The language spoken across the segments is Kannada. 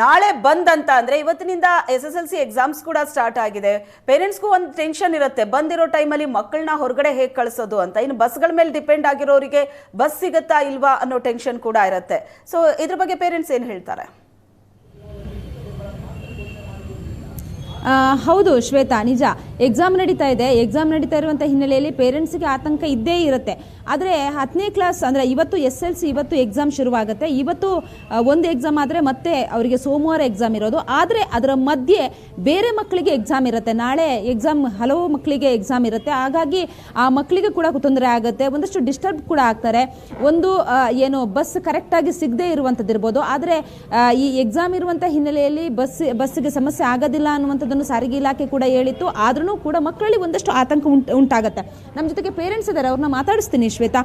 ನಾಳೆ ಬಂದ್ ಅಂತ ಅಂದ್ರೆ ಇವತ್ತಿನಿಂದ S S L C exams ಕೂಡ ಸ್ಟಾರ್ಟ್ ಆಗಿದೆ. ಪೇರೆಂಟ್ಸ್ಗೂ ಒಂದು ಟೆನ್ಷನ್ ಇರುತ್ತೆ. ಬಂದಿರೋ ಟೈಮಲ್ಲಿ ಮಕ್ಕಳನ್ನ ಹೊರಗಡೆ ಹೇಗೆ ಕಳಿಸೋದು ಅಂತ. ಇನ್ನು ಬಸ್ಗಳ ಮೇಲೆ ಡಿಪೆಂಡ್ ಆಗಿರೋರಿಗೆ ಬಸ್ ಸಿಗುತ್ತಾ ಇಲ್ವಾ ಅನ್ನೋ ಟೆನ್ಷನ್ ಕೂಡ ಇರುತ್ತೆ. ಸೊ ಇದ್ರ ಬಗ್ಗೆ ಪೇರೆಂಟ್ಸ್ ಏನು ಹೇಳ್ತಾರೆ? ಹೌದು ಶ್ವೇತಾ, ನಿಜ. ಎಕ್ಸಾಮ್ ನಡೀತಾ ಇದೆ. ಎಕ್ಸಾಮ್ ನಡೀತಾ ಇರುವಂಥ ಹಿನ್ನೆಲೆಯಲ್ಲಿ ಪೇರೆಂಟ್ಸ್ಗೆ ಆತಂಕ ಇದ್ದೇ ಇರುತ್ತೆ. ಆದರೆ ಹತ್ತನೇ ಕ್ಲಾಸ್ ಅಂದರೆ ಇವತ್ತು ಎಸ್ ಎಲ್ ಸಿ ಇವತ್ತು ಎಕ್ಸಾಮ್ ಶುರುವಾಗುತ್ತೆ. ಇವತ್ತು ಒಂದು ಎಕ್ಸಾಮ್ ಆದರೆ ಮತ್ತೆ ಅವರಿಗೆ ಸೋಮವಾರ ಎಕ್ಸಾಮ್ ಇರೋದು. ಆದರೆ ಅದರ ಮಧ್ಯೆ ಬೇರೆ ಮಕ್ಕಳಿಗೆ ಎಕ್ಸಾಮ್ ಇರುತ್ತೆ. ನಾಳೆ ಎಕ್ಸಾಮ್ ಹಲವು ಮಕ್ಕಳಿಗೆ ಎಕ್ಸಾಮ್ ಇರುತ್ತೆ. ಹಾಗಾಗಿ ಆ ಮಕ್ಕಳಿಗೆ ಕೂಡ ತೊಂದರೆ ಆಗುತ್ತೆ. ಒಂದಷ್ಟು ಡಿಸ್ಟರ್ಬ್ ಕೂಡ ಆಗ್ತಾರೆ. ಒಂದು ಏನು ಬಸ್ ಕರೆಕ್ಟಾಗಿ ಸಿಗದೇ ಇರುವಂಥದ್ದು ಇರ್ಬೋದು ಆದರೆ ಈ ಎಕ್ಸಾಮ್ ಇರುವಂಥ ಹಿನ್ನೆಲೆಯಲ್ಲಿ ಬಸ್ ಬಸ್ಸಿಗೆ ಸಮಸ್ಯೆ ಆಗೋದಿಲ್ಲ ಅನ್ನುವಂಥದ್ದನ್ನು ಸಾರಿಗೆ ಇಲಾಖೆ ಕೂಡ ಹೇಳಿತ್ತು. ಆದ್ರೂ ಕೂಡ ಮಕ್ಕಳಲ್ಲಿ ಒಂದಷ್ಟು ಆತಂಕ ಉಂಟು ಉಂಟಾಗುತ್ತೆ. ನಮ್ಮ ಜೊತೆಗೆ ಪೇರೆಂಟ್ಸ್ ಇದ್ದಾರೆ ಅವ್ರನ್ನ ಮಾತಾಡಿಸ್ತೀನಿ ಶ್ವೇತಾ.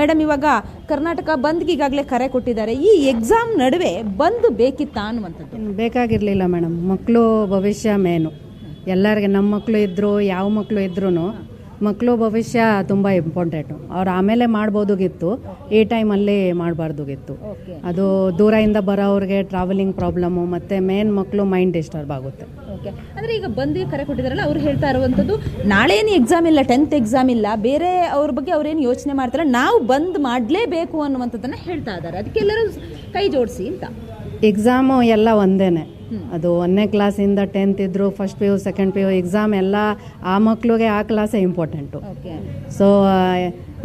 ಮೇಡಮ್ ಇವಾಗ ಕರ್ನಾಟಕ ಬಂದ್ಗೆ ಈಗಾಗಲೇ ಕರೆ ಕೊಟ್ಟಿದ್ದಾರೆ. ಈ ಎಕ್ಸಾಮ್ ನಡುವೆ ಬಂದ್ ಬೇಕಿತ್ತಾ ಅನ್ನುವಂಥದ್ದು? ಬೇಕಾಗಿರಲಿಲ್ಲ ಮೇಡಮ್ ಮಕ್ಕಳು ಭವಿಷ್ಯ ಮೇನು. ಎಲ್ಲರಿಗೆ ನಮ್ಮ ಮಕ್ಕಳು ಇದ್ದರು ಯಾವ ಮಕ್ಕಳು ಇದ್ರೂ ಮಕ್ಕಳು ಭವಿಷ್ಯ ತುಂಬ ಇಂಪಾರ್ಟೆಂಟು ಅವ್ರು ಆಮೇಲೆ ಮಾಡ್ಬೋದಾಗಿತ್ತು. ಈ ಟೈಮಲ್ಲಿ ಮಾಡಬಾರ್ದಾಗಿತ್ತು. ಅದು ದೂರದಿಂದ ಬರೋವ್ರಿಗೆ ಟ್ರಾವೆಲಿಂಗ್ ಪ್ರಾಬ್ಲಮ್ಮು ಮತ್ತು ಮೇನ್ ಮಕ್ಕಳು ಮೈಂಡ್ ಡಿಸ್ಟರ್ಬ್ ಆಗುತ್ತೆ. ಓಕೆ ಅಂದರೆ ಈಗ ಬಂದಿಗೆ ಕರೆ ಕೊಟ್ಟಿದ್ದಾರಲ್ಲ ಅವ್ರು ಹೇಳ್ತಾ ಇರುವಂಥದ್ದು ನಾಳೆ ಏನು ಎಕ್ಸಾಮ್ ಇಲ್ಲ ಟೆಂತ್ ಎಕ್ಸಾಮ್ ಇಲ್ಲ, ಬೇರೆ ಅವ್ರ ಬಗ್ಗೆ ಅವ್ರೇನು ಯೋಚನೆ ಮಾಡ್ತಾರೆ ನಾವು ಬಂದ್ ಮಾಡಲೇಬೇಕು ಅನ್ನುವಂಥದ್ದನ್ನು ಹೇಳ್ತಾ ಇದ್ದಾರೆ. ಅದಕ್ಕೆಲ್ಲರೂ ಕೈ ಜೋಡಿಸಿ ಅಂತ. ಎಕ್ಸಾಮು ಎಲ್ಲ ಒಂದೇನೆ. ಅದು ಒಂದನೇ ಕ್ಲಾಸಿಂದ ಟೆಂತ್ ಇದ್ದರು first P U second P U exam ಎಲ್ಲ ಆ ಮಕ್ಕಳಿಗೆ ಆ ಕ್ಲಾಸೇ ಇಂಪಾರ್ಟೆಂಟು ಓಕೆ ಸೊ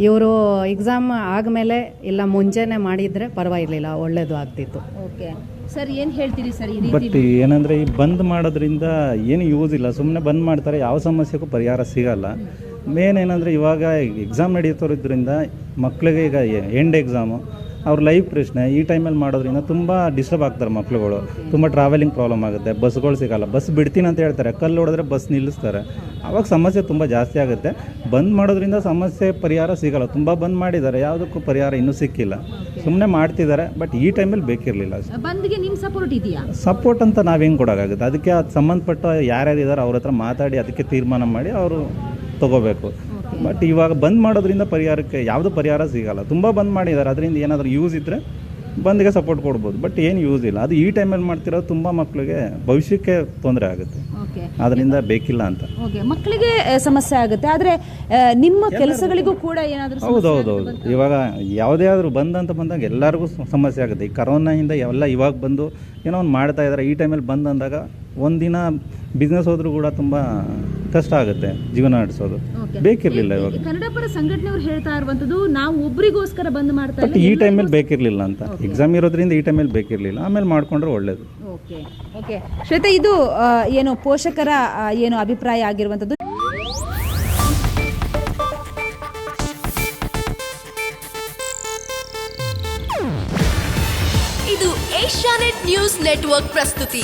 ಇವರು ಎಕ್ಸಾಮ್ ಆದಮೇಲೆ ಇಲ್ಲ ಮುಂಚೆನೇ ಮಾಡಿದರೆ ಪರವಾಗಿರಲಿಲ್ಲ ಒಳ್ಳೇದು ಆಗ್ತಿತ್ತು. ಓಕೆ ಸರ್ ಏನು ಹೇಳ್ತೀರಿ ಸರ್ ಈ ಬಟ್ ಏನಂದರೆ ಈ ಬಂದ್ ಮಾಡೋದ್ರಿಂದ ಏನು ಯೂಸ್ ಇಲ್ಲ. ಸುಮ್ಮನೆ ಬಂದ್ ಮಾಡ್ತಾರೆ ಯಾವ ಸಮಸ್ಯೆಗೂ ಪರಿಹಾರ ಸಿಗಲ್ಲ. ಮೇನ್ ಏನಂದರೆ ಇವಾಗ ಎಕ್ಸಾಮ್ ನಡೆಯುತ್ತಿರೋದ್ರಿಂದ ಮಕ್ಕಳಿಗೆ ಈಗ ಎಂಡ್ ಎಕ್ಸಾಮು ಅವ್ರ ಲೈಫ್ ಪ್ರಶ್ನೆ ಈ ಟೈಮಲ್ಲಿ ಮಾಡೋದ್ರಿಂದ ತುಂಬ ಡಿಸ್ಟರ್ಬ್ ಆಗ್ತಾರೆ ಮಕ್ಳುಗಳು. ತುಂಬ ಟ್ರಾವೆಲಿಂಗ್ ಪ್ರಾಬ್ಲಮ್ ಆಗುತ್ತೆ. ಬಸ್ಗಳು ಸಿಗಲ್ಲ. ಬಸ್ ಬಿಡ್ತೀನಿ ಅಂತ ಹೇಳ್ತಾರೆ. ಕಲ್ಲು ಹೊಡೆದ್ರೆ ಬಸ್ ನಿಲ್ಲಿಸ್ತಾರೆ. ಅವಾಗ ಸಮಸ್ಯೆ ತುಂಬ ಜಾಸ್ತಿ ಆಗುತ್ತೆ. ಬಂದ್ ಮಾಡೋದ್ರಿಂದ ಸಮಸ್ಯೆ ಪರಿಹಾರ ಸಿಗಲ್ಲ. ತುಂಬ ಬಂದ್ ಮಾಡಿದ್ದಾರೆ. ಯಾವುದಕ್ಕೂ ಪರಿಹಾರ ಇನ್ನೂ ಸಿಕ್ಕಿಲ್ಲ. ಸುಮ್ಮನೆ ಮಾಡ್ತಿದ್ದಾರೆ. ಬಟ್ ಈ ಟೈಮಲ್ಲಿ ಬೇಕಿರಲಿಲ್ಲ ಬಂದ್ಗೆ ನಿಮ್ಮ ಸಪೋರ್ಟ್ ಇದೆಯಾ? ಸಪೋರ್ಟ್ ಅಂತ ನಾವು ಹೆಂಗೆ ಕೊಡೋಕ್ಕಾಗುತ್ತೆ ಅದಕ್ಕೆ ಅದು ಸಂಬಂಧಪಟ್ಟ ಯಾರ್ಯಾರು ಇದ್ದಾರೆ ಅವ್ರ ಹತ್ರ ಮಾತಾಡಿ ಅದಕ್ಕೆ ತೀರ್ಮಾನ ಮಾಡಿ ಅವರು ತಗೋಬೇಕು. ಬಟ್ ಇವಾಗ ಬಂದ್ ಮಾಡೋದ್ರಿಂದ ಪರಿಹಾರಕ್ಕೆ ಯಾವುದು ಪರಿಹಾರ ಸಿಗಲ್ಲ. ತುಂಬ ಬಂದ್ ಮಾಡಿದ್ದಾರೆ. ಅದರಿಂದ ಏನಾದರೂ ಯೂಸ್ ಇದ್ದರೆ ಬಂದ್ಗೆ ಸಪೋರ್ಟ್ ಕೊಡ್ಬೋದು. ಬಟ್ ಏನು ಯೂಸ್ ಇಲ್ಲ. ಅದು ಈ ಟೈಮಲ್ಲಿ ಮಾಡ್ತಿರೋದು ತುಂಬ ಮಕ್ಕಳಿಗೆ ಭವಿಷ್ಯಕ್ಕೆ ತೊಂದರೆ ಆಗುತ್ತೆ. ಅದರಿಂದ ಬೇಕಿಲ್ಲ ಅಂತ. ಓಕೆ ಮಕ್ಕಳಿಗೆ ಸಮಸ್ಯೆ ಆಗುತ್ತೆ. ಆದರೆ ನಿಮ್ಮ ಕೆಲಸಗಳಿಗೂ ಕೂಡ ಏನಾದರೂ ಹೌದು ಹೌದು. ಹೌದು ಇವಾಗ ಯಾವುದೇ ಆದರೂ ಬಂದಂತ ಬಂದಾಗ ಎಲ್ಲರಿಗೂ ಸಮಸ್ಯೆ ಆಗುತ್ತೆ. ಈ ಕರೋನಾಯಿಂದ ಎಲ್ಲ ಇವಾಗ ಬಂದು ಏನೋ ಒಂದು ಮಾಡ್ತಾ ಇದ್ದಾರೆ ಈ ಟೈಮಲ್ಲಿ ಬಂದಂದಾಗ ಅಂದಾಗ ಒಂದಿನ ಬಿಸ್ನೆಸ್ ಹೋದರೂ ಕೂಡ ತುಂಬ ಕಷ್ಟ ಆಗುತ್ತೆ ಜೀವನ ನಡೆಸೋದು. ಬೇಕಿರಲಿಲ್ಲ ಇವಾಗ. ಕನ್ನಡ ಪರ ಸಂಘಟನೆಯವರು ಹೇಳ್ತಾ ಇರುವಂತದ್ದು ನಾವು ಒಬ್ರಿಗೋಸ್ಕರ ಬಂದ್ ಮಾಡ್ತಾ ಬಟ್ ಈ ಟೈಮಲ್ಲಿ ಬೇಕಿರಲಿಲ್ಲ ಅಂತ. ಎಕ್ಸಾಮ್ ಇರೋದ್ರಿಂದ ಈ ಟೈಮಲ್ಲಿ ಬೇಕಿರಲಿಲ್ಲ. ಆಮೇಲೆ ಮಾಡ್ಕೊಂಡ್ರೆ ಒಳ್ಳೇದು. ಓಕೆ ಓಕೆ ಶ್ವೇತಾ ಇದು ಆ, ಏನು ಪೋಷಕರ ಆ, ಏನು ಅಭಿಪ್ರಾಯ ಆಗಿರುವಂತದ್ದು? ಇದು ಏಷ್ಯಾನೆಟ್ ನ್ಯೂಸ್ ನೆಟ್ವರ್ಕ್ ಪ್ರಸ್ತುತಿ.